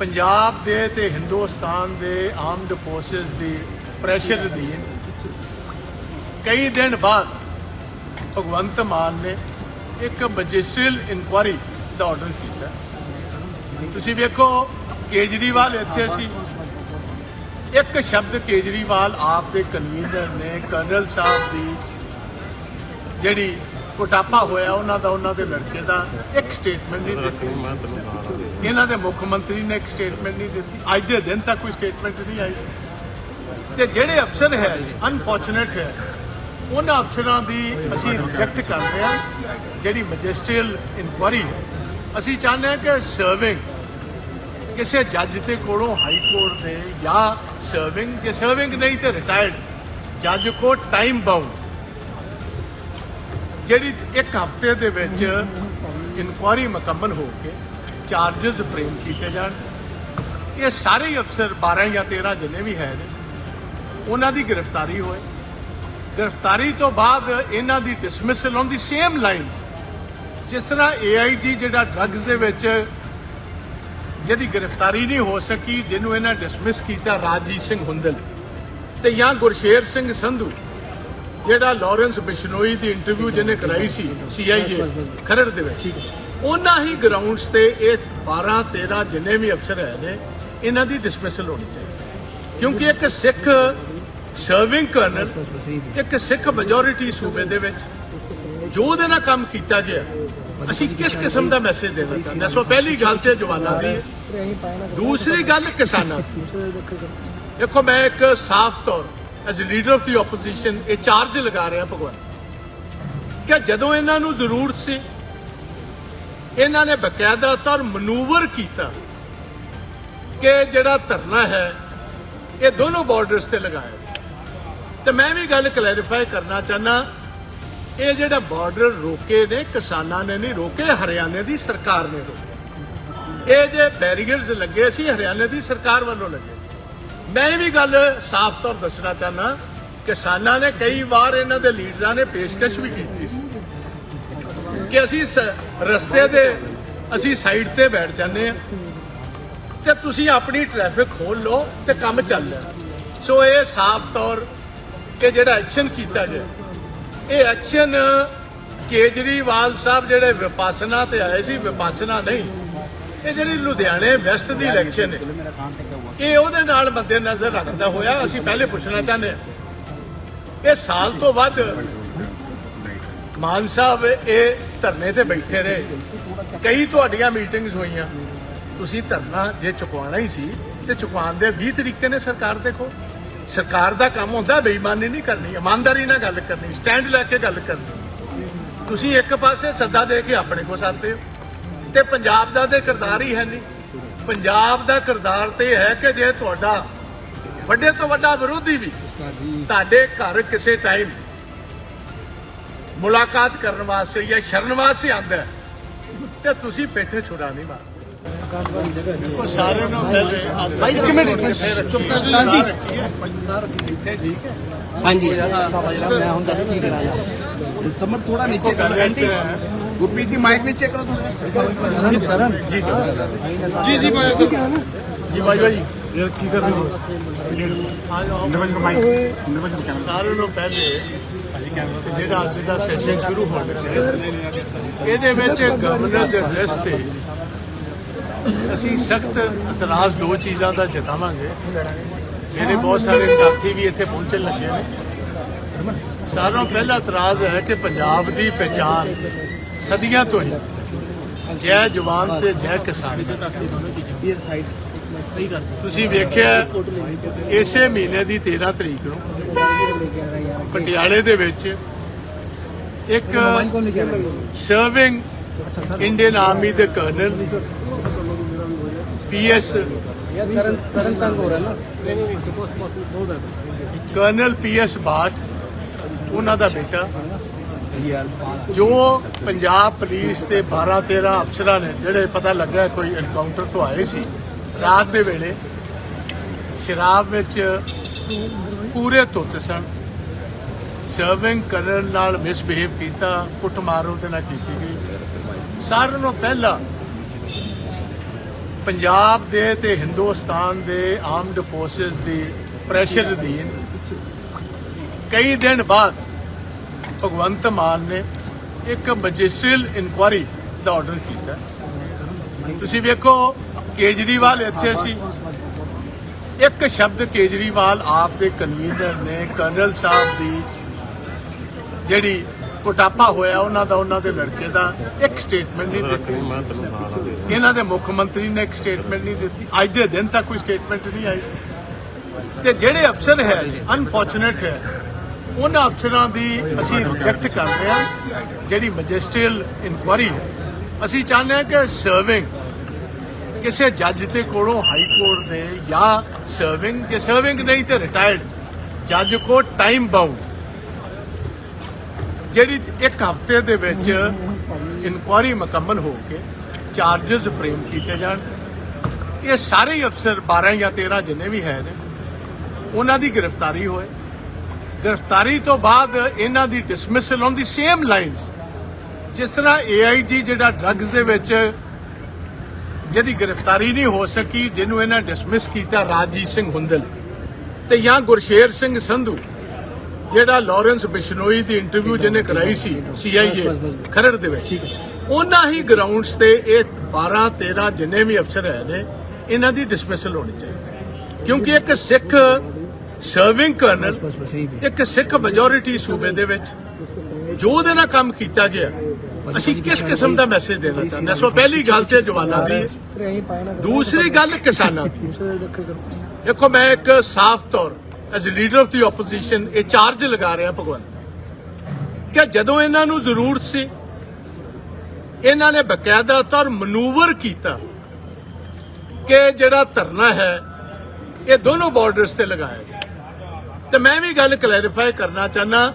ਪੰਜਾਬ ਦੇ ਤੇ ਹਿੰਦੁਸਤਾਨ ਦੇ ਆਰਮਡ ਫੋਰਸਸ ਦੀ ਪ੍ਰੈਸ਼ਰ ਅਧੀਨ ਕਈ ਦਿਨ ਬਾਅਦ ਭਗਵੰਤ ਮਾਨ ਨੇ ਇੱਕ ਮੈਜਿਸਟਰੀਅਲ ਇਨਕੁਆਰੀ ਦਾ ਆਰਡਰ ਕੀਤਾ। ਤੁਸੀਂ ਵੇਖੋ, ਕੇਜਰੀਵਾਲ ਇੱਥੇ ਸੀ। ਇੱਕ ਸ਼ਬਦ ਕੇਜਰੀਵਾਲ ਆਪ ਦੇ ਕਨਵੀਨਰ ਨੇ, ਕਰਨਲ ਸਾਹਿਬ ਦੀ ਜਿਹੜੀ ਕੋਟਾਪਾ ਹੋਇਆ, ਉਹਨਾਂ ਦਾ, ਉਹਨਾਂ ਦੇ ਲੜਕੇ ਦਾ ਇੱਕ ਸਟੇਟਮੈਂਟ ਨਹੀਂ ਦਿੱਤੀ। ਇਹਨਾਂ ਦੇ ਮੁੱਖ ਮੰਤਰੀ ਨੇ ਇੱਕ ਸਟੇਟਮੈਂਟ ਨਹੀਂ ਦਿੱਤੀ। ਅੱਜ ਦੇ ਦਿਨ ਤੱਕ ਕੋਈ ਸਟੇਟਮੈਂਟ ਨਹੀਂ ਆਈ। ਤੇ ਜਿਹੜੇ ਅਫਸਰ ਹੈ ਅਨਫੋਰਚੂਨੇਟ ਹੈ, ਉਹਨਾਂ ਅਫਸਰਾਂ ਦੀ ਅਸੀਂ ਰਿਜੈਕਟ ਕਰ ਰਹੇ ਹਾਂ। ਜਿਹੜੀ ਮੈਜਿਸਟਰੀਅਲ ਇਨਕੁਆਰੀ ਅਸੀਂ ਚਾਹੁੰਦੇ ਹਾਂ ਕਿ ਸਰਵਿੰਗ ਕਿਸੇ ਜੱਜ ਦੇ ਕੋਲੋਂ ਹਾਈ ਕੋਰਟ ਦੇ ਜਾਂ ਸਰਵਿੰਗ ਜੇ ਸਰਵਿੰਗ ਨਹੀਂ ਤੇ ਰਿਟਾਇਰਡ ਜੱਜ ਕੋ ਟਾਈਮ ਬਾਉਂਡ ਜਿਹੜੀ ਇੱਕ ਹਫ਼ਤੇ ਦੇ ਵਿੱਚ ਇਨਕੁਆਰੀ ਮੁਕੰਮਲ ਹੋ ਕੇ ਚਾਰजेस ਫਰੇਮ ਕੀਤੇ ਜਾਣ। ਇਹ ਸਾਰੇ ਹੀ ਅਫਸਰ 12 ਜਾਂ 13 ਜਿੰਨੇ ਵੀ ਹੈ ਨੇ ਉਹਨਾਂ ਦੀ ਗ੍ਰਿਫਤਾਰੀ ਹੋਏ। ਗ੍ਰਿਫਤਾਰੀ ਤੋਂ ਬਾਅਦ ਇਹਨਾਂ ਦੀ dismissal on the same lines ਜਿਸ ਤਰ੍ਹਾਂ AIG ਜਿਹੜਾ ਡਰੱਗਸ ਦੇ ਵਿੱਚ ਜਿਹਦੀ ਗ੍ਰਿਫਤਾਰੀ ਨਹੀਂ ਹੋ ਸਕੀ ਜਿਹਨੂੰ ਇਹਨਾਂ ਡਿਸਮਿਸ ਕੀਤਾ ਰਾਜਜੀਤ ਸਿੰਘ ਹੁੰਦਲ ਤੇ ਜਾਂ ਗੁਰਸ਼ੇਰ ਸਿੰਘ ਸੰਧੂ ਜਿਹੜਾ ਲਾਰੈਂਸ ਬਿਸ਼ਨੋਈ ਦੀ ਇੰਟਰਵਿਊ ਜਿਹਨੇ ਕਰਾਈ ਸੀ CIA ਖਰੜ ਦੇ ਵਿੱਚ। ਉਹਨਾਂ ਹੀ ਗਰਾਊਂਡਸ ਤੇ ਇਹ 12 13 ਜਿੰਨੇ ਵੀ ਅਫਸਰ ਹੈ ਨੇ ਇਹਨਾਂ ਦੀ ਡਿਸਮਿਸਲ ਹੋਣੀ ਚਾਹੀਦੀ ਕਿਉਂਕਿ ਇੱਕ ਸਿੱਖ ਸਰਵਿੰਗ ਕਰਨਲ ਇੱਕ ਸਿੱਖ ਮੈਜੋਰਿਟੀ ਸੂਬੇ ਦੇ ਵਿੱਚ ਜੋ ਉਹਦੇ ਨਾਲ ਕੰਮ ਕੀਤਾ ਗਿਆ, ਅਸੀਂ ਕਿਸ ਕਿਸਮ ਦਾ ਮੈਸੇਜ ਦੇਣਾ ਚਾਹੁੰਦੇ ਹਾਂ? ਸੋ ਪਹਿਲੀ ਗੱਲ ਤੇ ਜਵਾਨਾਂ ਦੀ, ਦੂਸਰੀ ਗੱਲ ਕਿਸਾਨਾਂ ਦੀ। ਦੇਖੋ, ਮੈਂ ਇੱਕ ਸਾਫ਼ ਤੌਰ as leader of the opposition ਇਹ ਚਾਰਜ ਲਗਾ ਰਿਹਾ ਭਗਵਾਨ। ਕਿ ਜਦੋਂ ਇਹਨਾਂ ਨੂੰ ਜ਼ਰੂਰਤ ਸੀ ਇਹਨਾਂ ਨੇ ਬਕਾਇਦਾ ਤੌਰ ਮਨੂਵਰ ਕੀਤਾ ਕਿ ਜਿਹੜਾ ਧਰਨਾ ਹੈ, ਇਹ ਦੋਨੋਂ ਬਾਰਡਰਸ ਤੇ ਲਗਾਇਆ ਤੇ ਮੈਂ ਵੀ ਗੱਲ ਕਲੈਰੀਫਾਈ ਕਰਨਾ ਚਾਹਨਾ ਇਹ ਜਿਹੜਾ ਬਾਰਡਰ ਰੋਕੇ ਨੇ, ਕਿਸਾਨਾਂ ਨੇ ਨਹੀਂ ਰੋਕੇ, ਹਰਿਆਣੇ ਦੀ ਸਰਕਾਰ ਨੇ ਰੋਕੇ ਇਹ ਜੇ ਬੈਰੀਅਰਸ ਲੱਗੇ ਸੀ, ਹਰਿਆਣੇ ਦੀ ਸਰਕਾਰ ਵੱਲੋਂ ਲੱਗੇ ਸੀ। ਮੈਂ ਇਹ ਵੀ ਗੱਲ ਸਾਫ਼ ਤੌਰ ਦੱਸਣਾ ਚਾਹਨਾ ਕਿਸਾਨਾਂ ਨੇ ਕਈ ਵਾਰ ਇਹਨਾਂ ਦੇ ਲੀਡਰਾਂ ਨੇ ਪੇਸ਼ਕਸ਼ ਵੀ ਕੀਤੀ ਸੀ। ਕਿ ਅਸੀਂ ਸ- ਰਸਤੇ ਦੇ ਅਸੀਂ ਸਾਈਡ ਤੇ ਬੈਠ ਜਾਂਦੇ ਆ ਤੇ ਤੁਸੀਂ ਆਪਣੀ ਟ੍ਰੈਫਿਕ ਖੋਲ ਲਓ ਤੇ ਕੰਮ ਚੱਲ ਰਿਹਾ। ਸੋ ਇਹ ਸਾਫ਼ ਤੌਰ ਕਿ ਜਿਹੜਾ ਐਕਸ਼ਨ ਕੀਤਾ ਗਿਆ। ਇਹ ਐਕਸ਼ਨ ਕੇਜਰੀਵਾਲ ਸਾਹਿਬ ਜਿਹੜੇ ਵਿਪਾਸਨਾ ਤੇ ਆਏ ਸੀ, ਵਿਪਾਸਨਾ ਨਹੀਂ, ਇਹ ਜਿਹੜੀ ਲੁਧਿਆਣੇ ਵੈਸਟ ਦੀ ਇਲੈਕਸ਼ਨ ਹੈ, ਇਹ ਉਹਦੇ ਨਾਲ ਬੰਦੇ ਨਜ਼ਰ ਰੱਖਦਾ ਹੋਇਆ, ਅਸੀਂ ਪਹਿਲੇ ਪੁੱਛਣਾ ਚਾਹੁੰਦੇ ਹਾਂ। ਇਹ ਸਾਲ ਤੋਂ ਵੱਧ ਮਾਨ ਸਾਹਿਬ, ਇਹ ਧਰਨੇ ਤੇ ਬੈਠੇ ਰਹੇ। ਕਈ ਤੁਹਾਡੀਆਂ ਮੀਟਿੰਗਸ ਹੋਈਆਂ। ਤੁਸੀਂ ਧਰਨਾ ਜੇ ਚੁਕਵਾਉਣਾ ਹੀ ਸੀ, ਤੇ ਚੁਕਵਾਉਣ ਦੇ 20 ਤਰੀਕੇ ਨੇ ਸਰਕਾਰ ਦੇਖੋ। ਸਰਕਾਰ ਦਾ ਕੰਮ ਹੁੰਦਾ, ਬੇਈਮਾਨੀ ਨਹੀਂ ਕਰਨੀ, ਇਮਾਨਦਾਰੀ ਨਾਲ ਗੱਲ ਕਰਨੀ, ਸਟੈਂਡ ਲੈ ਕੇ ਗੱਲ ਕਰਨੀ। ਤੁਸੀਂ ਇੱਕ ਪਾਸੇ ਸੱਦਾ ਦੇ ਕੇ ਆਪਣੇ ਕੋ ਸਾਧਦੇ ਹੋ। ਤੇ ਪੰਜਾਬ ਦਾ ਤੇ ਕਿਰਦਾਰ ਹੀ ਹੈ ਨਹੀਂ। ਪੰਜਾਬ ਦਾ ਕਿਰਦਾਰ ਤੇ ਇਹ ਹੈ ਕਿ ਜੇ ਤੁਹਾਡਾ ਵੱਡੇ ਤੋਂ ਵੱਡਾ ਵਿਰੋਧੀ ਵੀ, ਤੁਹਾਡੇ ਘਰ ਕਿਸੇ ਟਾਈਮ ਮੁਲਾਕਾਤ ਕਰਨ ਵਾਸਤੇ ਜਾਂ ਸ਼ਰਨ ਵਾਸਤੇ ਆਂਦਾ ਹੈ, ਤੇ ਤੁਸੀਂ ਪੇਠੇ ਛੁਡਾ ਨਹੀਂ ਮਾਰ ਉਹ ਸਾਰਿਆਂ ਨੂੰ ਪਹਿਲੇ ਭਾਈ ਇੱਕ ਮਿੰਟ ਚੁੱਪ ਕਰ ਜੀ ਇੱਥੇ ਠੀਕ ਹੈ? ਹਾਂਜੀ। ਮੈਂ ਹੁਣ ਦੱਸ ਕੀ ਕਰਾਂਗਾ ਸਮਰ ਥੋੜਾ ਨੀਚੇ ਕਰ ਇਸ ਤਰ੍ਹਾਂ ਹੈ। ਗੁਰਪ੍ਰੀਤ ਜੀ ਮਾਈਕ ਨੀਚੇ ਕਰੋ ਥੋੜਾ ਜੀ ਜੀ। ਭਾਈ ਸਾਹਿਬ। ਜੀ ਭਾਈ ਭਾਈ। ਯਾਰ ਕੀ ਕਰ ਰਹੇ ਹੋ? ਆ ਜਾਓ। ਨਿਰਵਜ ਨੂੰ ਮਾਈਕ ਨਿਰਵਜ ਨੂੰ ਕਹਿਣਾ ਸਾਰਿਆਂ ਨੂੰ ਪਹਿਲੇ ਜਿਹੜਾ ਅੱਜ ਦਾ ਸੈਸ਼ਨ ਸ਼ੁਰੂ ਹੋਣ ਲੱਗਾ ਇਹਦੇ ਵਿੱਚ ਗਵਰਨਰਸ ਐਡਰੈਸ ਤੇ ਅਸੀਂ ਸਖਤ ਇਤਰਾਜ਼ ਦੋ ਚੀਜ਼ਾਂ ਦਾ ਜਤਾਵਾਂਗੇ ਮੇਰੇ ਬਹੁਤ ਸਾਰੇ ਸਾਥੀ ਵੀ ਇੱਥੇ ਪਹੁੰਚਣ ਲੱਗੇ ਨੇ। ਸਾਰਿਆਂ ਪਹਿਲਾ ਇਤਰਾਜ਼ ਹੈ ਕਿ ਪੰਜਾਬ ਦੀ ਪਛਾਣ ਸਦੀਆਂ ਤੋਂ ਹੀ ਜੈ ਜਵਾਨ ਤੇ ਜੈ ਕਿਸਾਨ ਤੁਸੀਂ ਵੇਖਿਆ ਇਸੇ ਮਹੀਨੇ ਦੀ 13 ਤਰੀਕ ਨੂੰ ਪਟਿਆਲੇ ਦੇ ਵਿੱਚ ਇੱਕ ਸਰਵਿੰਗ ਇੰਡੀਅਨ ਆਰਮੀ ਦੇ colonel PS colonel PS Bath ਉਹਨਾਂ ਦਾ ਬੇਟਾ। ਜੋ ਪੰਜਾਬ ਪੁਲਿਸ ਦੇ 12 13 ਅਫਸਰਾਂ ਨੇ ਜਿਹੜੇ ਪਤਾ ਲੱਗਾ ਕੋਈ ਐਨਕਾਊਂਟਰ ਤੋਂ ਆਏ ਸੀ ਰਾਤ ਦੇ ਵੇਲੇ ਸ਼ਰਾਬ ਵਿੱਚ ਪੂਰੇ ਧੁੱਤ ਸਨ। ਸਰਵਿੰਗ ਕਰਨ ਨਾਲ ਮਿਸਬਿਹੇਵ ਕੀਤਾ ਕੁੱਟਮਾਰ ਉਹਦੇ ਨਾਲ ਕੀਤੀ ਗਈ। ਸਾਰਿਆਂ ਨੂੰ ਪਹਿਲਾਂ ਪੰਜਾਬ ਦੇ ਤੇ ਹਿੰਦੁਸਤਾਨ ਦੇ ਆਰਮਡ ਫੋਰਸਸ ਦੀ ਪ੍ਰੈਸ਼ਰ ਅਧੀਨ ਕਈ ਦਿਨ ਬਾਅਦ ਭਗਵੰਤ ਮਾਨ ਨੇ ਇੱਕ ਮੈਜਿਸਟਰੀਅਲ ਇਨਕੁਆਰੀ ਦਾ ਆਰਡਰ ਕੀਤਾ। ਤੁਸੀਂ ਵੇਖੋ, ਕੇਜਰੀਵਾਲ ਇੱਥੇ ਸੀ। ਇੱਕ ਸ਼ਬਦ ਕੇਜਰੀਵਾਲ ਆਪ ਦੇ ਕਨਵੀਨਰ ਨੇ ਕਰਨਲ ਸਾਹਿਬ ਦੀ ਜਿਹੜੀ ਕੁਟਾਪਾ ਹੋਇਆ ਉਹਨਾਂ ਦਾ ਉਹਨਾਂ ਦੇ ਲੜਕੇ ਦਾ ਇੱਕ ਸਟੇਟਮੈਂਟ ਨਹੀਂ ਦਿੱਤੀ। ਇਹਨਾਂ ਦੇ ਮੁੱਖ ਮੰਤਰੀ ਨੇ ਇੱਕ ਸਟੇਟਮੈਂਟ ਨਹੀਂ ਦਿੱਤੀ। ਅੱਜ ਦੇ ਦਿਨ ਤੱਕ ਕੋਈ ਸਟੇਟਮੈਂਟ ਨਹੀਂ ਆਈ। ਤੇ ਜਿਹੜੇ ਅਫਸਰ ਹੈ ਅਨਫੋਰਚੂਨੇਟ ਹੈ ਉਹਨਾਂ ਅਫਸਰਾਂ ਦੀ ਅਸੀਂ ਰਿਜੈਕਟ ਕਰ ਰਹੇ ਹਾਂ। ਜਿਹੜੀ ਮੈਜਿਸਟਰੀਅਲ ਇਨਕੁਆਰੀ ਹੈ ਅਸੀਂ ਚਾਹੁੰਦੇ ਹਾਂ ਕਿ ਸਰਵਿੰਗ ਕਿਸੇ ਜੱਜ ਦੇ ਕੋਲੋਂ ਹਾਈ ਕੋਰਟ ਦੇ ਜਾਂ ਸਰਵਿੰਗ ਜੇ ਸਰਵਿੰਗ ਨਹੀਂ ਤੇ ਰਿਟਾਇਰਡ ਜੱਜ ਕੋ ਟਾਈਮ ਬਾਉਂਡ ਜਿਹੜੀ ਇੱਕ ਹਫ਼ਤੇ ਦੇ ਵਿੱਚ ਇਨਕੁਆਰੀ ਮੁਕੰਮਲ ਹੋ ਕੇ ਚਾਰजेस ਫਰੇਮ ਕੀਤੇ ਜਾਣ। ਇਹ ਸਾਰੇ ਅਫਸਰ 12 ਜਾਂ 13 ਜਿੰਨੇ ਵੀ ਹੈ ਨੇ, ਉਹਨਾਂ ਦੀ ਗ੍ਰਿਫਤਾਰੀ ਹੋਏ। ਗ੍ਰਿਫਤਾਰੀ ਤੋਂ ਬਾਅਦ ਇਹਨਾਂ ਦੀ dismissal on the same lines ਜਿਸ ਤਰ੍ਹਾਂ AIG ਜਿਹੜਾ ਡਰੱਗਸ ਦੇ ਵਿੱਚ ਜਿਹਦੀ ਗ੍ਰਿਫਤਾਰੀ ਨਹੀਂ ਹੋ ਸਕੀ ਜਿਹਨੂੰ ਇਹਨਾਂ ਡਿਸਮਿਸ ਕੀਤਾ ਰਾਜਜੀਤ ਸਿੰਘ ਹੁੰਦਲ ਤੇ ਜਾਂ ਗੁਰਸ਼ੇਰ ਸਿੰਘ ਸੰਧੂ ਜਿਹੜਾ ਲਾਰੈਂਸ ਬਿਸ਼ਨੋਈ ਦੀ ਇੰਟਰਵਿਊ ਜਿਹਨੇ ਕਰਾਈ ਸੀ CIA ਖਰੜ ਦੇ ਵਿੱਚ। ਉਹਨਾਂ ਹੀ ਗਰਾਊਂਡਸ ਤੇ ਇਹ 12 13 ਜਿੰਨੇ ਵੀ ਅਫਸਰ ਹੈ ਨੇ ਇਹਨਾਂ ਦੀ ਡਿਸਮਿਸਲ ਹੋਣੀ ਚਾਹੀਦੀ ਕਿਉਂਕਿ ਇੱਕ ਸਿੱਖ ਸਰਵਿੰਗ ਕਰਨਲ ਇੱਕ ਸਿੱਖ ਮੈਜੋਰਿਟੀ ਸੂਬੇ ਦੇ ਵਿੱਚ ਜੋ ਉਹਦੇ ਨਾਲ ਕੰਮ ਕੀਤਾ ਗਿਆ ਅਸੀਂ ਕਿਸ ਕਿਸਮ ਦਾ ਮੈਸੇਜ ਦੇਣਾ ਚਾਹੁੰਦੇ ਸੋ ਪਹਿਲੀ ਗੱਲ ਤੇ ਜਵਾਨਾਂ ਦੀ, ਦੂਸਰੀ ਗੱਲ ਕਿਸਾਨਾਂ ਦੀ। ਦੇਖੋ, ਮੈਂ ਇੱਕ ਸਾਫ਼ ਤੌਰ as leader of the opposition ਇਹ ਚਾਰਜ ਲਗਾ ਰਿਹਾ ਭਗਵੰਤ ਕਿ ਜਦੋਂ ਇਹਨਾਂ ਨੂੰ ਜ਼ਰੂਰਤ ਸੀ, ਇਹਨਾਂ ਨੇ ਬਕਾਇਦਾ ਤੌਰ ਮਨੂਵਰ ਕੀਤਾ ਕਿ ਜਿਹੜਾ ਧਰਨਾ ਹੈ, ਇਹ ਦੋਨੋਂ ਬਾਰਡਰਸ ਤੇ ਲਗਾਇਆ ਗਿਆ। ਤੇ ਮੈਂ ਵੀ ਗੱਲ ਕਲੈਰੀਫਾਈ ਕਰਨਾ ਚਾਹਨਾ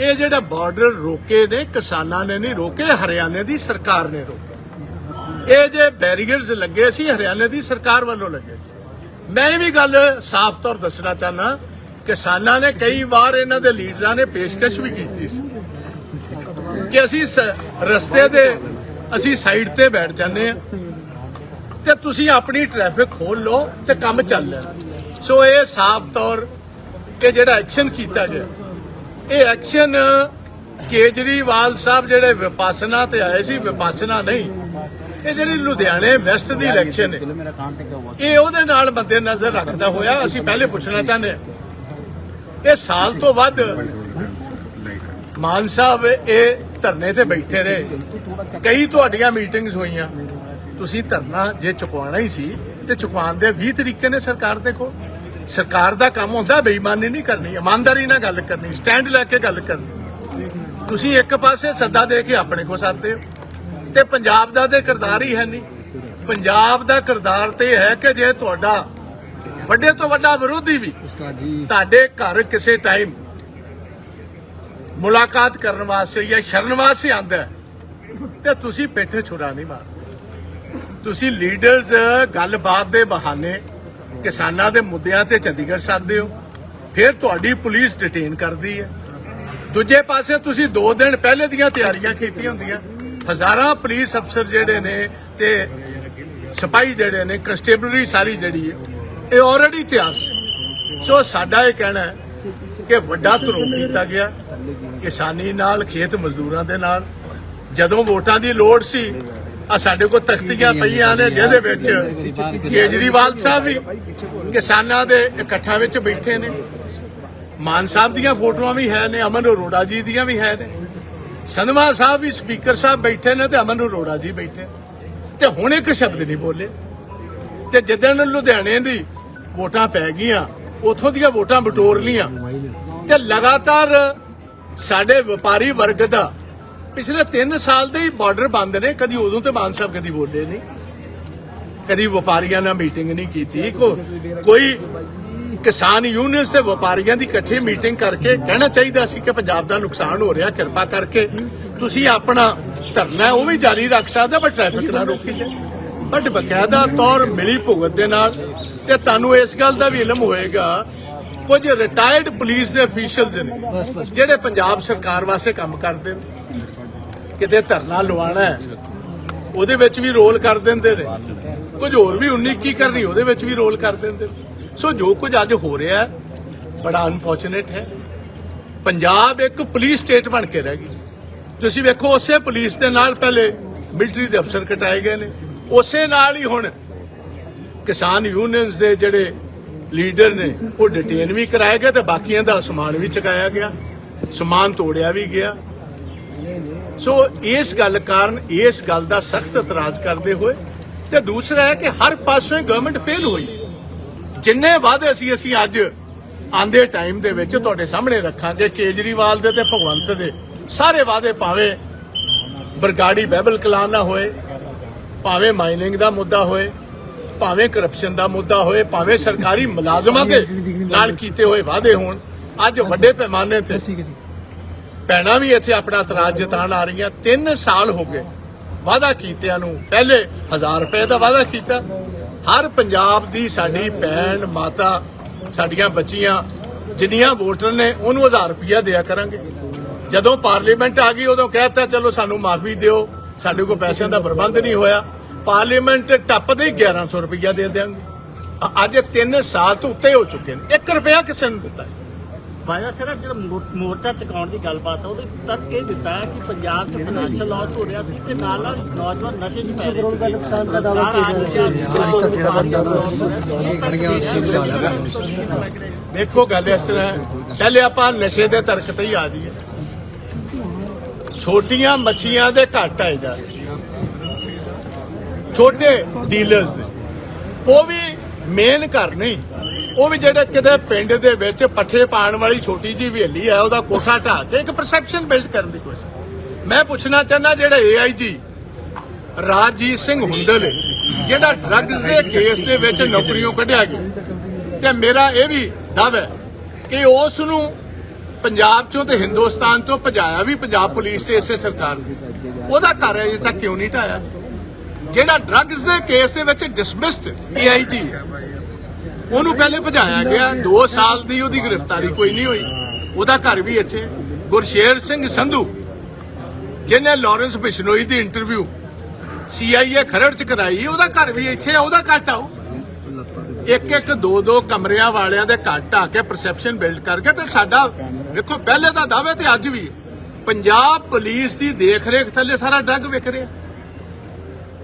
ਇਹ ਜਿਹੜਾ ਬਾਰਡਰ ਰੋਕੇ ਨੇ, ਕਿਸਾਨਾਂ ਨੇ ਨਹੀਂ ਰੋਕੇ, ਹਰਿਆਣੇ ਦੀ ਸਰਕਾਰ ਨੇ ਰੋਕੇ ਇਹ ਜੇ ਬੈਰੀਅਰਸ ਲੱਗੇ ਸੀ, ਹਰਿਆਣੇ ਦੀ ਸਰਕਾਰ ਵੱਲੋਂ ਲੱਗੇ ਸੀ। ਮੈਂ ਇਹ ਵੀ ਗੱਲ ਸਾਫ਼ ਤੌਰ ਦੱਸਣਾ ਚਾਹਨਾ ਕਿਸਾਨਾਂ ਨੇ ਕਈ ਵਾਰ ਇਹਨਾਂ ਦੇ ਲੀਡਰਾਂ ਨੇ ਪੇਸ਼ਕਸ਼ ਵੀ ਕੀਤੀ ਸੀ। ਕਿ ਅਸੀਂ ਰਸਤੇ ਦੇ, ਅਸੀਂ ਸਾਈਡ ਤੇ ਬੈਠ ਜਾਂਦੇ ਆ ਤੇ ਤੁਸੀਂ ਆਪਣੀ ਟ੍ਰੈਫਿਕ ਖੋਲ ਲਓ ਤੇ ਕੰਮ ਚੱਲ ਲੈਣਾ ਸੋ ਇਹ ਸਾਫ਼ ਤੌਰ ਕਿ ਜਿਹੜਾ ਐਕਸ਼ਨ ਕੀਤਾ ਗਿਆ। ਇਹ ਐਕਸ਼ਨ ਕੇਜਰੀਵਾਲ ਸਾਹਿਬ ਜਿਹੜੇ ਵਿਪਾਸਨਾ ਤੇ ਆਏ ਸੀ ਵਿਪਾਸਨਾ ਨਹੀਂ ਇਹ ਜਿਹੜੀ ਲੁਧਿਆਣੇ ਵੈਸਟ ਦੀ ਇਲੈਕਸ਼ਨ ਹੈ। ਇਹ ਉਹਦੇ ਨਾਲ ਮੱਦੇ ਨਜ਼ਰ ਰੱਖਦਾ ਹੋਇਆ ਅਸੀਂ ਪਹਿਲੇ ਪੁੱਛਣਾ ਚਾਹੁੰਦੇ ਹਾਂ। ਇਹ ਸਾਲ ਤੋਂ ਵੱਧ ਮਾਨ ਸਾਹਿਬ ਇਹ ਧਰਨੇ ਤੇ ਬੈਠੇ ਰਹੇ। ਕਈ ਤੁਹਾਡੀਆਂ ਮੀਟਿੰਗਸ ਹੋਈਆਂ। ਤੁਸੀਂ ਧਰਨਾ ਜੇ ਚੁਕਵਾਉਣਾ ਹੀ ਸੀ ਤੇ ਚੁਕਵਾਉਣ ਦੇ 20 ਤਰੀਕੇ ਨੇ ਸਰਕਾਰ ਦੇ ਕੋਲ ਸਰਕਾਰ ਦਾ ਕੰਮ ਹੁੰਦਾ ਬੇਈਮਾਨੀ ਨਹੀਂ ਕਰਨੀ ਇਮਾਨਦਾਰੀ ਨਾਲ ਗੱਲ ਕਰਨੀ ਸਟੈਂਡ ਲੈ ਕੇ ਗੱਲ ਕਰਨੀ। ਤੁਸੀਂ ਇੱਕ ਪਾਸੇ ਸੱਦਾ ਦੇ ਕੇ ਆਪਣੇ ਕੋ ਸਾਧਦੇ ਹੋ। ਤੇ ਪੰਜਾਬ ਦਾ ਤੇ ਕਿਰਦਾਰ ਹੀ ਹੈ ਨਹੀਂ। ਪੰਜਾਬ ਦਾ ਕਿਰਦਾਰ ਤੇ ਹੈ ਕਿ ਜੇ ਤੁਹਾਡਾ ਵੱਡੇ ਤੋਂ ਵੱਡਾ ਵਿਰੋਧੀ ਵੀ ਉਸਤਾਦ। ਜੀ ਤੁਹਾਡੇ ਘਰ ਕਿਸੇ ਟਾਈਮ ਮੁਲਾਕਾਤ ਕਰਨ ਵਾਸਤੇ ਜਾਂ ਸ਼ਰਨ ਵਾਸਤੇ ਆਂਦਾ ਤੇ ਤੁਸੀਂ ਪੇਠੇ ਛੁਰਾ ਨਹੀਂ ਮਾਰ ਤੁਸੀਂ ਲੀਡਰਸ ਗੱਲਬਾਤ ਦੇ ਬਹਾਨੇ ਕਿਸਾਨਾਂ ਦੇ ਮੁੱਦਿਆਂ ਤੇ ਚੰਡੀਗੜ੍ਹ ਸਾਧਦੇ ਹੋ, ਫਿਰ ਤੁਹਾਡੀ ਪੁਲਿਸ ਡਿਟੇਨ ਕਰਦੀ ਹੈ। ਦੂਜੇ ਪਾਸੇ ਤੁਸੀਂ 2 ਦਿਨ ਪਹਿਲੇ ਦੀਆਂ ਤਿਆਰੀਆਂ ਕੀਤੀਆਂ ਹੁੰਦੀਆਂ। ਹਜ਼ਾਰਾਂ ਪੁਲਿਸ ਅਫਸਰ ਜਿਹੜੇ ਨੇ ਤੇ ਸਿਪਾਹੀ ਜਿਹੜੇ ਨੇ, ਕਨਸਟੇਬਲਰੀ ਸਾਰੀ ਜਿਹੜੀ ਹੈ, ਇਹ ਆਲਰੇਡੀ ਤਿਆਰ ਸੀ। ਸੋ ਸਾਡਾ ਇਹ ਕਹਿਣਾ ਹੈ ਕਿ ਵੱਡਾ ਧਰੋ ਕੀਤਾ ਗਿਆ ਕਿਸਾਨੀ ਨਾਲ, ਖੇਤ ਮਜ਼ਦੂਰਾਂ ਦੇ ਨਾਲ। ਜਦੋਂ ਵੋਟਾਂ ਦੀ ਲੋੜ ਸੀ ਆ ਸਾਡੇ ਕੋਲ ਤਖਤੀਆਂ ਪਈਆਂ ਨੇ ਜਿਹਦੇ ਵਿੱਚ ਕੇਜਰੀਵਾਲ ਸਾਹਿਬ ਵੀ ਕਿਸਾਨਾਂ ਦੇ ਇਕੱਠਾਂ ਵਿੱਚ ਬੈਠੇ ਨੇ। ਮਾਨ ਸਾਹਿਬ ਦੀਆਂ ਫੋਟੋਆਂ ਵੀ ਹੈ ਨੇ ਅਮਨ ਅਰੋੜਾ ਜੀ ਦੀਆਂ ਵੀ ਹੈ ਨੇ। ਸੰਧਵਾ ਸਾਹਿਬ ਵੀ ਸਪੀਕਰ ਸਾਹਿਬ ਬੈਠੇ ਨੇ ਤੇ ਅਮਨ ਅਰੋੜਾ ਜੀ ਬੈਠੇ ਤੇ ਹੁਣ ਇੱਕ ਸ਼ਬਦ ਨਹੀਂ ਬੋਲੇ। ਤੇ ਜਿੱਦਣ ਲੁਧਿਆਣੇ ਦੀ ਵੋਟਾਂ ਪੈ ਗਈਆਂ ਉਥੋਂ ਦੀਆਂ ਵੋਟਾਂ ਬਟੋਰ ਲੀਆਂ। ਤੇ ਲਗਾਤਾਰ ਸਾਡੇ ਵਪਾਰੀ ਵਰਗ ਦਾ ਪਿਛਲੇ 3 ਸਾਲ ਦੇ ਹੀ ਬਾਰਡਰ ਬੰਦ ਨੇ, ਕਦੀ ਉਦੋਂ ਤੇ ਮਾਨ ਸਾਹਿਬ ਕਦੀ ਬੋਲੇ ਨਹੀਂ। ਕਦੀ ਵਪਾਰੀਆਂ ਨਾਲ ਮੀਟਿੰਗ ਨਹੀਂ ਕੀਤੀ। ਕੋਈ ਕਿਸਾਨ ਯੂਨੀਅਨਸ ਤੇ ਵਪਾਰੀਆਂ ਦੀ ਇਕੱਠੀ ਮੀਟਿੰਗ ਕਰਕੇ ਕਹਿਣਾ ਚਾਹੀਦਾ ਸੀ ਕਿ ਪੰਜਾਬ ਦਾ ਨੁਕਸਾਨ ਹੋ ਰਿਹਾ, ਕਿਰਪਾ ਕਰਕੇ ਤੁਸੀਂ ਆਪਣਾ ਧਰਨਾ ਉਹ ਵੀ ਜਾਰੀ ਰੱਖ ਸਕਦੇ ਪਰ ਟ੍ਰੈਫਿਕ ਨਾ ਰੋਕੀ ਜੇ ਬਟ ਬਕਾਇਦਾ ਤੌਰ ਮਿਲੀ ਭੁਗਤ ਦੇ ਨਾਲ ਤੇ ਤੁਹਾਨੂੰ ਇਸ ਗੱਲ ਦਾ ਵੀ ਇਲਮ ਹੋਏਗਾ, ਕੁਝ ਰਿਟਾਇਰਡ ਪੁਲਿਸ ਦੇ ਅਫੀਸ਼ੀਅਲਸ ਨੇ, ਜਿਹੜੇ ਪੰਜਾਬ ਸਰਕਾਰ ਵਾਸਤੇ ਕੰਮ ਕਰਦੇ ਨੇ। ਕਿਤੇ ਧਰਨਾ ਲਵਾਣਾ ਉਹਦੇ ਵਿੱਚ ਵੀ ਰੋਲ ਕਰ ਦਿੰਦੇ ਨੇ। ਕੁਝ ਹੋਰ ਵੀ 19 ਕੀ ਕਰਨੀ, ਉਹਦੇ ਵਿੱਚ ਵੀ ਰੋਲ ਕਰ ਦਿੰਦੇ ਸੋ ਜੋ ਕੁਝ ਅੱਜ ਹੋ ਰਿਹਾ ਬੜਾ ਅਨਫੋਰਚੂਨੇਟ ਹੈ। ਪੰਜਾਬ ਇੱਕ ਪੁਲਿਸ ਸਟੇਟ ਬਣ ਕੇ ਰਹਿ ਗਈ। ਤੁਸੀਂ ਵੇਖੋ, ਉਸੇ ਪੁਲਿਸ ਦੇ ਨਾਲ ਪਹਿਲੇ ਮਿਲਟਰੀ ਦੇ ਅਫਸਰ ਕਟਾਏ ਗਏ ਨੇ। ਉਸੇ ਨਾਲ ਹੀ ਹੁਣ ਕਿਸਾਨ ਯੂਨੀਅਨਸ ਦੇ ਜਿਹੜੇ ਲੀਡਰ ਨੇ, ਉਹ ਡਿਟੇਨ ਵੀ ਕਰਾਇਆ ਗਿਆ ਤੇ ਬਾਕੀਆਂ ਦਾ ਸਮਾਨ ਵੀ ਚੁਕਾਇਆ ਗਿਆ। ਸਮਾਨ ਤੋੜਿਆ ਵੀ ਗਿਆ। ਸੋ ਇਸ ਗੱਲ ਕਾਰਨ ਇਸ ਗੱਲ ਦਾ ਸਖਤ ਇਤਰਾਜ਼ ਕਰਦੇ ਹੋਏ ਤੇ ਦੂਸਰਾ ਹੈ ਕਿ ਹਰ ਪਾਸੋਂ ਗਵਰਨਮੈਂਟ ਫੇਲ ਹੋਈ। ਜਿੰਨੇ ਵਾਅਦੇ ਸੀ ਅਸੀਂ ਅੱਜ ਆਂਦੇ ਟਾਈਮ ਦੇ ਵਿੱਚ ਤੁਹਾਡੇ ਸਾਹਮਣੇ ਰੱਖਾਂਗੇ, ਕੇਜਰੀਵਾਲ ਦੇ ਤੇ ਭਗਵੰਤ ਦੇ, ਸਾਰੇ ਵਾਅਦੇ ਭਾਵੇਂ ਬਰਗਾੜੀ ਬਹਿਬਲ ਕਲਾਨ ਨਾ ਹੋਏ, ਭਾਵੇਂ ਮਾਈਨਿੰਗ ਦਾ ਮੁੱਦਾ ਹੋਏ, ਭਾਵੇਂ ਕਰਪਸ਼ਨ ਦਾ ਮੁੱਦਾ ਹੋਏ, ਭਾਵੇਂ ਸਰਕਾਰੀ ਮੁਲਾਜ਼ਮਾਂ ਦੇ ਨਾਲ ਕੀਤੇ ਹੋਏ ਵਾਅਦੇ ਹੋਣ, ਅੱਜ ਵੱਡੇ ਪੈਮਾਨੇ ਤੇ ਭੈਣਾਂ ਵੀ ਇੱਥੇ ਆਪਣਾ ਇਤਰਾਜ਼ ਜਤਾਉਣ ਆ ਰਹੀਆਂ। 3 ਸਾਲ ਹੋ ਗਏ। ਵਾਅਦਾ ਕੀਤਿਆਂ ਨੂੰ। ਪਹਿਲੇ 1000 ਰੁਪਏ ਦਾ ਵਾਅਦਾ ਕੀਤਾ। ਹਰ ਪੰਜਾਬ ਦੀ ਸਾਡੀ ਭੈਣ, ਮਾਤਾ, ਸਾਡੀਆਂ ਬੱਚੀਆਂ, ਜਿੰਨੀਆਂ ਵੋਟਰ ਨੇ, ਉਹਨੂੰ 1000 ਰੁਪਇਆ ਦਿਆ ਕਰਾਂਗੇ। ਜਦੋਂ ਪਾਰਲੀਮੈਂਟ ਆ ਗਈ, ਉਦੋਂ ਕਹਿਤਾ, ਚਲੋ ਸਾਨੂੰ ਮਾਫੀ ਦਿਓ। ਸਾਡੇ ਕੋਲ ਪੈਸਿਆਂ ਦਾ ਪ੍ਰਬੰਧ ਨਹੀਂ ਹੋਇਆ। ਪਾਰਲੀਮੈਂਟ ਟੱਪਦੇ ਹੀ 1100 ਰੁਪਇਆ ਦੇ ਦਿਆਂਗੇ। ਅੱਜ 3 ਸਾਲ ਤੋਂ ਉੱਤੇ ਹੋ ਚੁੱਕੇ ਨੇ। 1 ਰੁਪਇਆ ਕਿਸੇ ਨੂੰ ਦਿੱਤਾ ਵਾਇਆ ਸਰ ਜਿਹੜਾ ਮੋਰਚਾ ਚੁਕਾਉਣ ਦੀ ਗੱਲਬਾਤ ਆ ਉਹਦੇ ਤੱਕ ਇਹ ਦਿੱਤਾ ਕਿ ਪੰਜਾਬ 'ਚ ਫਾਈਨੈਂਸ਼ੀਅਲ ਲਾਸ ਹੋ ਰਿਹਾ ਸੀ ਤੇ ਨਾਲ ਨਾਲ ਨੌਜਵਾਨ ਨਸ਼ੇ 'ਚ ਪੈ ਰਹੇ ਸੀ। ਨੁਕਸਾਨ ਦਾ ਦਾਅਵਾ ਦੇਖੋ ਗੱਲ ਇਸ ਤਰ੍ਹਾਂ ਹੈ। ਪਹਿਲੇ ਆਪਾਂ ਨਸ਼ੇ ਦੇ ਤਰਕ ਤੇ ਹੀ ਆ ਜਾਈਏ। ਛੋਟੀਆਂ ਮੱਛੀਆਂ ਦੇ ਘੱਟ ਆਏ ਜਾ ਛੋਟੇ ਡੀਲਰਸ ਦੇ। ਉਹ ਵੀ ਮੇਨ ਘਰ ਨਹੀਂ। ਉਹ ਵੀ ਜਿਹੜੇ ਕਿਤੇ ਪਿੰਡ ਦੇ ਵਿੱਚ ਪੱਠੇ ਪਾਣ ਵਾਲੀ ਛੋਟੀ ਜੀ ਹਵੇਲੀ ਹੈ ਉਹਦਾ ਕੋਠਾ ਢਾਹ ਕੇ ਇੱਕ ਪਰਸੈਪਸ਼ਨ ਬਿਲਡ ਕਰਨ ਦੀ ਕੋਸ਼ਿਸ਼। ਮੈਂ ਪੁੱਛਣਾ ਚਾਹੁੰਦਾ ਜਿਹੜਾ ਏਆਈਜੀ ਰਾਜਜੀਤ ਸਿੰਘ ਹੁੰਦਲ ਹੈ, ਜਿਹੜਾ ਡਰੱਗਸ ਦੇ ਕੇਸ ਦੇ ਵਿੱਚ ਨੌਕਰੀਆਂ ਕੱਢਿਆ ਗਿਆ। ਤੇ ਮੇਰਾ ਇਹ ਵੀ ਦਾਅਵਾ ਹੈ ਕਿ ਉਸ ਨੂੰ ਪੰਜਾਬ ਚੋਂ ਤੇ ਹਿੰਦੁਸਤਾਨ ਤੋਂ ਭਜਾਇਆ ਵੀ ਪੰਜਾਬ ਪੁਲਿਸ ਤੇ ਇਸੇ ਸਰਕਾਰ ਨੇ। ਉਹਦਾ ਘਰ ਅਜੇ ਤੱਕ ਕਿਉਂ ਨਹੀਂ ਢਾਇਆ? ਜਿਹੜਾ ਡਰੱਗਸ ਦੇ ਕੇਸ ਦੇ ਵਿੱਚ ਡਿਸਮਿਸਡ ਏਆਈਜੀ ਉਹਨੂੰ ਪਹਿਲੇ ਭਜਾਇਆ ਗਿਆ। 2 ਸਾਲ ਦੀ ਉਹਦੀ ਗ੍ਰਿਫਤਾਰੀ ਕੋਈ ਨਹੀਂ ਹੋਈ। ਉਹਦਾ ਘਰ ਵੀ ਇੱਥੇ। ਗੁਰਸ਼ੇਰ ਸਿੰਘ ਸੰਧੂ, ਜਿਹਨੇ ਲਾਰੈਂਸ ਬਿਸ਼ਨੋਈ ਦੀ ਇੰਟਰਵਿਊ ਸੀਆਈਏ ਖਰੜ ਚ ਕਰਾਈ, ਉਹਦਾ ਘਰ ਵੀ ਇੱਥੇ ਹੈ ਉਹਦਾ ਘੱਟ ਆਓ ਇੱਕ ਇੱਕ ਦੋ ਦੋ ਕਮਰਿਆਂ ਵਾਲਿਆਂ ਦੇ ਘਰ ਆ ਕੇ ਪਰਸੈਪਸ਼ਨ ਬਿਲਡ ਕਰਕੇ ਤੇ ਸਾਡਾ ਵੇਖੋ, ਪਹਿਲੇ ਦਾ ਦਾਅਵੇ ਤੇ ਅੱਜ ਵੀ ਪੰਜਾਬ ਪੁਲਿਸ ਦੀ ਦੇਖ ਰੇਖ ਥੱਲੇ ਸਾਰਾ ਡਰੱਗ ਵਿਕ ਰਿਹਾ।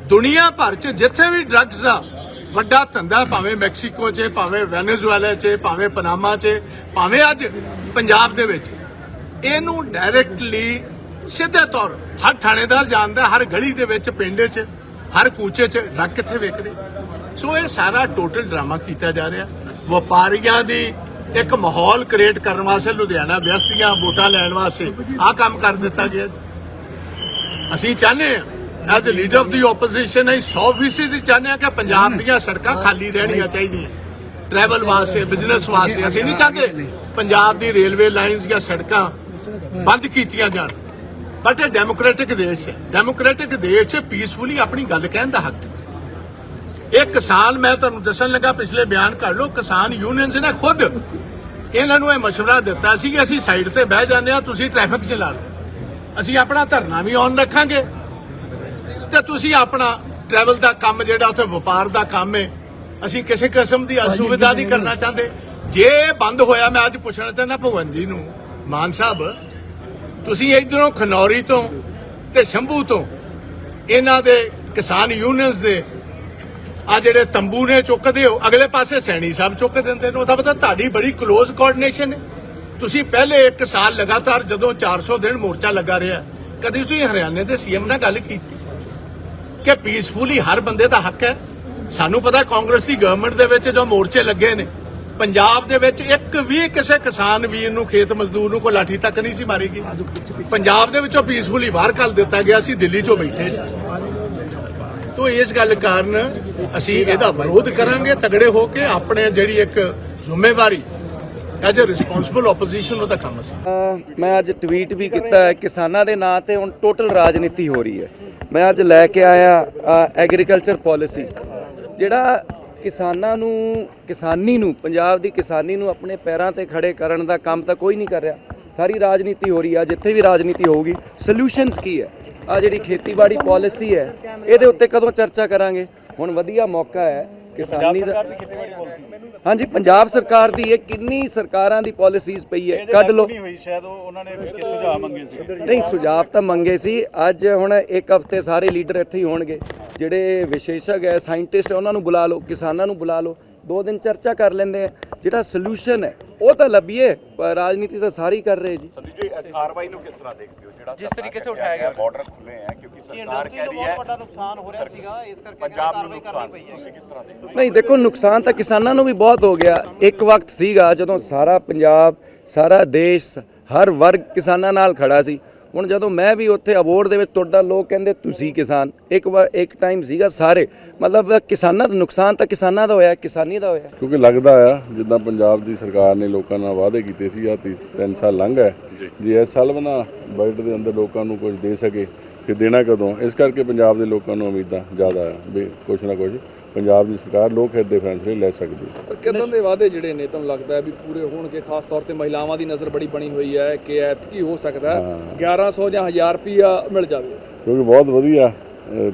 ਦੁਨੀਆ ਭਰ ਚ ਜਿੱਥੇ ਵੀ ਡਰੱਗਸ ਦਾ ਵੱਡਾ ਧੰਦਾ ਭਾਵੇਂ ਮੈਕਸੀਕੋ 'ਚ, ਭਾਵੇਂ ਵੈਨੇਜ਼ੁਏਲਾ 'ਚ, ਭਾਵੇਂ ਪਨਾਮਾ 'ਚ, ਭਾਵੇਂ ਅੱਜ ਪੰਜਾਬ ਦੇ ਵਿੱਚ, ਇਹਨੂੰ ਡਾਇਰੈਕਟਲੀ ਸਿੱਧੇ ਤੌਰ ਹਰ ਥਾਣੇਦਾਰ ਜਾਣਦਾ, ਹਰ ਗਲੀ ਦੇ ਵਿੱਚ, ਪਿੰਡ 'ਚ, ਹਰ ਕੂਚੇ 'ਚ ਡਰੱਗ ਕਿੱਥੇ ਵਿਕ ਰਹੇ ਸੋ ਇਹ ਸਾਰਾ ਟੋਟਲ ਡਰਾਮਾ ਕੀਤਾ ਜਾ ਰਿਹਾ। ਵਪਾਰੀਆਂ ਦੀ ਇੱਕ ਮਾਹੌਲ ਕ੍ਰੀਏਟ ਕਰਨ ਵਾਸਤੇ ਲੁਧਿਆਣਾ ਵਿਅਸਤੀਆਂ ਵੋਟਾਂ ਲੈਣ ਵਾਸਤੇ ਆਹ ਕੰਮ ਕਰ ਦਿੱਤਾ ਗਿਆ। ਅਸੀਂ ਚਾਹੁੰਦੇ ਹਾਂ as a leader of the opposition ਅਸੀਂ 100% ਦੀ ਚਾਹੁੰਦੇ ਹਾਂ ਕਿ ਪੰਜਾਬ ਦੀਆਂ ਸੜਕਾਂ ਖਾਲੀ ਰਹਿਣੀਆਂ ਚਾਹੀਦੀਆਂ ਟਰੈਵਲ ਵਾਸਤੇ ਬਿਜ਼ਨਸ ਵਾਸਤੇ ਅਸੀਂ ਨਹੀਂ ਚਾਹਦੇ ਪੰਜਾਬ ਦੀ ਰੇਲਵੇ ਲਾਈਨਸ ਜਾਂ ਸੜਕਾਂ ਬੰਦ ਕੀਤੀਆਂ ਜਾਣ ਬਟ ਇਹ ਡੈਮੋਕ੍ਰੈਟਿਕ ਦੇਸ਼ ਹੈ ਡੈਮੋਕ੍ਰੈਟਿਕ ਦੇਸ਼ 'ਚ ਪੀਸਫੁਲੀ ਆਪਣੀ ਗੱਲ ਕਹਿਣ ਦਾ ਹੱਕ ਹੈ ਇਹ ਕਿਸਾਨ ਮੈਂ ਤੁਹਾਨੂੰ ਦੱਸਣ ਲੱਗਾ ਪਿਛਲੇ ਬਿਆਨ ਕਰ ਲਓ ਕਿਸਾਨ ਯੂਨੀਅਨਸ ਨੇ ਖੁਦ ਇਹਨਾਂ ਨੂੰ ਇਹ مشورہ ਦਿੱਤਾ ਸੀ ਕਿ ਅਸੀਂ ਸਾਈਡ ਤੇ ਬਹਿ ਜਾਂਦੇ ਆ ਤੁਸੀਂ ਟ੍ਰੈਫਿਕ ਚਲਾ ਲਓ ਅਸੀਂ ਆਪਣਾ ਧਰਨਾ ਵੀ ਔਨ ਰੱਖਾਂਗੇ ਤੇ ਤੁਸੀਂ ਆਪਣਾ ਟਰੈਵਲ ਦਾ ਕੰਮ ਜਿਹੜਾ ਉੱਥੇ ਵਪਾਰ ਦਾ ਕੰਮ ਹੈ ਅਸੀਂ ਕਿਸੇ ਕਿਸਮ ਦੀ ਅਸੁਵਿਧਾ ਨਹੀਂ ਕਰਨਾ ਚਾਹੁੰਦੇ। ਜੇ ਬੰਦ ਹੋਇਆ ਮੈਂ ਅੱਜ ਪੁੱਛਣਾ ਚਾਹੁੰਦਾ ਭਗਵੰਤ ਜੀ ਨੂੰ ਮਾਨ ਸਾਹਿਬ ਤੁਸੀਂ ਇਧਰੋਂ ਖਨੌਰੀ ਤੋਂ ਤੇ ਸ਼ੰਭੂ ਤੋਂ ਇਹਨਾਂ ਦੇ ਕਿਸਾਨ ਯੂਨੀਅਨਸ ਦੇ ਆ ਜਿਹੜੇ ਤੰਬੂ ਨੇ ਚੁੱਕਦੇ ਹੋ ਅਗਲੇ ਪਾਸੇ ਸੈਣੀ ਸਾਹਿਬ ਚੁੱਕ ਦਿੰਦੇ ਨੇ ਉਹਦਾ ਪਤਾ ਤੁਹਾਡੀ ਬੜੀ ক্লোਜ਼ ਕੋਆਰਡੀਨੇਸ਼ਨ ਹੈ ਤੁਸੀਂ ਪਹਿਲੇ ਇੱਕ ਸਾਲ ਲਗਾਤਾਰ ਜਦੋਂ 400 ਦਿਨ ਮੋਰਚਾ ਲੱਗਾ ਰਿਹਾ ਕਦੀ ਤੁਸੀਂ ਹਰਿਆਣੇ ਦੇ ਸੀਐਮ ਨਾਲ ਗੱਲ ਕੀਤੀ? ਕਿ ਪੀਸਫੁਲੀ ਹਰ ਬੰਦੇ ਦਾ ਹੱਕ ਹੈ। ਸਾਨੂੰ ਪਤਾ ਕਾਂਗਰਸ ਦੀ ਗਵਰਨਮੈਂਟ ਦੇ ਵਿੱਚ ਜੋ ਮੋਰਚੇ ਲੱਗੇ ਨੇ, ਪੰਜਾਬ ਦੇ ਵਿੱਚ ਇੱਕ ਵੀ ਕਿਸੇ ਕਿਸਾਨ ਵੀਰ ਨੂੰ, ਖੇਤ ਮਜ਼ਦੂਰ ਨੂੰ ਕੋਈ ਲਾਠੀ ਤੱਕ ਨਹੀਂ ਸੀ ਮਾਰੀ ਗਈ ਪੰਜਾਬ ਦੇ ਵਿੱਚੋਂ ਪੀਸਫੁਲੀ ਬਾਹਰ ਕੱਲ ਦਿੱਤਾ ਗਿਆ ਸੀ, ਦਿੱਲੀ 'ਚੋਂ ਬੈਠੇ ਸੀ। ਤੋ ਇਸ ਗੱਲ ਕਾਰਨ ਅਸੀਂ ਇਹਦਾ ਵਿਰੋਧ ਕਰਾਂਗੇ, ਤਗੜੇ ਹੋ ਕੇ ਆਪਣੇ ਜਿਹੜੀ ਇੱਕ ਜ਼ਿੰਮੇਵਾਰੀ ਐਜ਼ ਅ ਰਿਸਪੌਂਸਿਬਲ ਆਪੋਜੀਸ਼ਨ ਉਹਦਾ ਕੰਮ ਸੀ ਮੈਂ ਅੱਜ ਟਵੀਟ ਵੀ ਕੀਤਾ ਹੈ ਕਿਸਾਨਾਂ ਦੇ ਨਾਂ ਤੇ ਹੁਣ ਟੋਟਲ ਰਾਜਨੀਤੀ ਹੋ ਰਹੀ ਹੈ। ਮੈਂ ਅੱਜ ਲੈ ਕੇ ਆਇਆ ਐਗਰੀਕਲਚਰ ਪਾਲਿਸੀ ਜਿਹੜਾ ਕਿਸਾਨਾਂ ਨੂੰ, ਕਿਸਾਨੀ ਨੂੰ, ਪੰਜਾਬ ਦੀ ਕਿਸਾਨੀ ਨੂੰ ਆਪਣੇ ਪੈਰਾਂ ਤੇ ਖੜੇ ਕਰਨ ਦਾ ਕੰਮ ਤਾਂ ਕੋਈ ਨਹੀਂ ਕਰ ਰਿਹਾ। ਸਾਰੀ ਰਾਜਨੀਤੀ ਹੋ ਰਹੀ ਆ ਜਿੱਥੇ ਵੀ ਰਾਜਨੀਤੀ ਹੋਊਗੀ। ਸੋਲੂਸ਼ਨਸ ਕੀ ਹੈ? ਆ ਜਿਹੜੀ ਖੇਤੀਬਾੜੀ ਪਾਲਿਸੀ ਹੈ, ਇਹਦੇ ਉੱਤੇ ਕਦੋਂ ਚਰਚਾ ਕਰਾਂਗੇ? ਹੁਣ ਵਧੀਆ ਮੌਕਾ ਹੈ ਕਿਸਾਨੀ ਦਾ ਹਾਂਜੀ ਪੰਜਾਬ ਸਰਕਾਰ ਦੀ ਇਹ ਕਿੰਨੀ ਸਰਕਾਰਾਂ ਦੀ ਪਾਲਿਸੀਜ਼ ਪਈ ਹੈ? ਕੱਢ ਲਓ। ਨਹੀਂ ਹੋਈ ਸ਼ਾਇਦ ਉਹ ਉਹਨਾਂ ਨੇ ਕਿ ਸੁਝਾਅ ਮੰਗੇ ਸੀ। ਨਹੀਂ ਸੁਝਾਅ ਤਾਂ ਮੰਗੇ ਸੀ। ਅੱਜ ਹੁਣ ਇੱਕ ਹਫ਼ਤੇ ਸਾਰੇ ਲੀਡਰ ਇੱਥੇ ਹੀ ਹੋਣਗੇ। ਜਿਹੜੇ ਵਿਸ਼ੇਸ਼ਕ ਹੈ ਸਾਇੰਟਿਸਟ ਹੈ ਉਹਨਾਂ ਨੂੰ ਬੁਲਾ ਲਓ ਕਿਸਾਨਾਂ ਨੂੰ ਬੁਲਾ ਲਓ। ਦੋ ਦਿਨ ਚਰਚਾ ਕਰ ਲੈਂਦੇ ਆ ਜਿਹੜਾ ਸੋਲੂਸ਼ਨ ਹੈ ਉਹ ਤਾਂ ਲੱਭੀਏ ਪਰ ਰਾਜਨੀਤੀ ਤਾਂ ਸਾਰੀ ਕਰ ਰਹੇ ਜੀ। ਸੰਦੀਪ ਜੀ ਇਹ ਕਾਰਵਾਈ ਨੂੰ ਕਿਸ ਤਰ੍ਹਾਂ ਦੇਖਦੇ ਹੋ? ਜਿਹੜਾ ਜਿਸ ਤਰੀਕੇ ਸੇ ਉਠਾਇਆ ਗਿਆ ਬਾਰਡਰ ਖੁੱਲੇ ਹੈ ਕਿਉਂਕਿ ਸਰਕਾਰ ਕਹਿ ਰਹੀ ਹੈ ਵੱਡਾ ਨੁਕਸਾਨ ਹੋ ਰਿਹਾ ਸੀਗਾ ਇਸ ਕਰਕੇ ਪੰਜਾਬ ਨੂੰ ਨੁਕਸਾਨ ਤੁਸੀਂ ਕਿਸ ਤਰ੍ਹਾਂ ਦੇਖਦੇ ਹੋ? ਨਹੀਂ ਦੇਖੋ ਨੁਕਸਾਨ ਤਾਂ ਕਿਸਾਨਾਂ ਨੂੰ ਵੀ ਬਹੁਤ ਹੋ ਗਿਆ। ਇੱਕ ਵਕਤ ਸੀਗਾ ਜਦੋਂ ਸਾਰਾ ਪੰਜਾਬ ਸਾਰਾ ਦੇਸ਼ ਹਰ ਵਰਗ ਕਿਸਾਨਾਂ ਨਾਲ ਖੜਾ ਸੀ। ਹੁਣ ਜਦੋਂ ਮੈਂ ਵੀ ਉੱਥੇ ਅਬੋਰਡ ਦੇ ਵਿੱਚ ਤੁਰਦਾ ਲੋਕ ਕਹਿੰਦੇ ਤੁਸੀਂ ਕਿਸਾਨ। ਇੱਕ ਵਾਰ ਇੱਕ ਟਾਈਮ ਸੀਗਾ ਸਾਰੇ। ਮਤਲਬ ਕਿਸਾਨਾਂ ਦਾ ਨੁਕਸਾਨ ਤਾਂ ਕਿਸਾਨਾਂ ਦਾ ਹੋਇਆ ਕਿਸਾਨੀ ਦਾ ਹੋਇਆ। ਕਿਉਂਕਿ ਲੱਗਦਾ ਆ ਜਿੱਦਾਂ ਪੰਜਾਬ ਦੀ ਸਰਕਾਰ ਨੇ ਲੋਕਾਂ ਨਾਲ ਵਾਅਦੇ ਕੀਤੇ ਸੀ ਆ ਤਿੰਨ ਸਾਲ ਲੰਘ ਗਏ ਜੇ। ਇਸ ਸਾਲ ਨਾ ਬਜਟ ਦੇ ਅੰਦਰ ਲੋਕਾਂ ਨੂੰ ਕੁਝ ਦੇ ਸਕੇ ਫਿਰ ਦੇਣਾ ਕਦੋਂ? ਇਸ ਕਰਕੇ ਪੰਜਾਬ ਦੇ ਲੋਕਾਂ ਨੂੰ ਉਮੀਦਾਂ ਜ਼ਿਆਦਾ ਆ ਵੀ ਕੁਝ ਨਾ ਕੁਝ ਪੰਜਾਬ ਦੀ ਸਰਕਾਰ ਲੋਕ ਹਿੱਤ ਦੇ ਫੈਸਲੇ ਲੈ ਸਕਦੀ ਹੈ। ਕਿਦਾਂ ਦੇ ਵਾਅਦੇ ਜਿਹੜੇ ਨੇ ਤੁਹਾਨੂੰ ਲੱਗਦਾ ਹੈ ਵੀ ਪੂਰੇ ਹੋਣਗੇ? ਖਾਸ ਤੌਰ ਤੇ ਮਹਿਲਾਵਾਂ ਦੀ ਨਜ਼ਰ ਬੜੀ ਬਣੀ ਹੋਈ ਹੈ ਕਿ ਐਤਕੀ ਹੋ ਸਕਦਾ ਹੈ 1100 ਜਾਂ 1000 ਰੁਪਿਆ ਮਿਲ ਜਾਵੇ। ਕਿਉਂਕਿ ਬਹੁਤ ਵਧੀਆ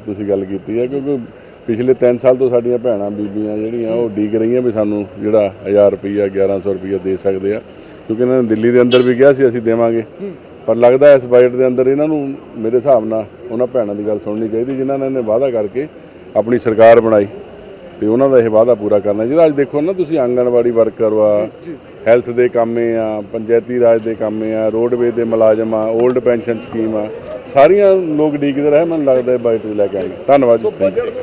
ਤੁਸੀਂ ਗੱਲ ਕੀਤੀ ਹੈ ਕਿਉਂਕਿ ਪਿਛਲੇ 3 ਸਾਲ ਤੋਂ ਸਾਡੀਆਂ ਭੈਣਾਂ ਬੀਬੀਆਂ ਜਿਹੜੀਆਂ ਉਹ ਡੀਕ ਰਹੀਆਂ ਵੀ ਸਾਨੂੰ ਜਿਹੜਾ 1000 ਰੁਪਈਆ 1100 ਰੁਪਈਆ ਦੇ ਸਕਦੇ ਆ। ਕਿਉਂਕਿ ਇਹਨਾਂ ਨੇ ਦਿੱਲੀ ਦੇ ਅੰਦਰ ਵੀ ਕਿਹਾ ਸੀ ਅਸੀਂ ਦੇਵਾਂਗੇ। ਪਰ ਲੱਗਦਾ ਇਸ ਬਜਟ ਦੇ ਅੰਦਰ ਇਹਨਾਂ ਨੂੰ ਮੇਰੇ ਹਿਸਾਬ ਨਾਲ ਉਹਨਾਂ ਭੈਣਾਂ ਦੀ ਗੱਲ ਸੁਣਨੀ ਚਾਹੀਦੀ ਜਿਨ੍ਹਾਂ ਨੇ ਇਹਨੇ ਵਾਅਦਾ ਕਰਕੇ ਆਪਣੀ ਸਰਕਾਰ ਬਣਾਈ ਤੇ ਉਹਨਾਂ ਦਾ ਇਹ ਵਾਅਦਾ ਪੂਰਾ ਕਰਨਾ ਜਿਹਦਾ ਅੱਜ ਦੇਖੋ ਨਾ ਤੁਸੀਂ ਆਂਗਣਵਾੜੀ ਵਰਕਰ ਵਾ ਹੈਲਥ ਦੇ ਕੰਮੇ ਆ ਪੰਚਾਇਤੀ ਰਾਜ ਦੇ ਕੰਮੇ ਆ ਰੋਡਵੇ ਦੇ ਮੁਲਾਜ਼ਮ ਆ 올ਡ ਪੈਨਸ਼ਨ ਸਕੀਮ ਆ ਸਾਰੀਆਂ ਲੋਕ ਡੀਕਦੇ ਰਹੇ ਮੈਨੂੰ ਲੱਗਦਾ ਇਹ ਬਜਟ ਲੈ ਕੇ ਆਏ। ਧੰਨਵਾਦ.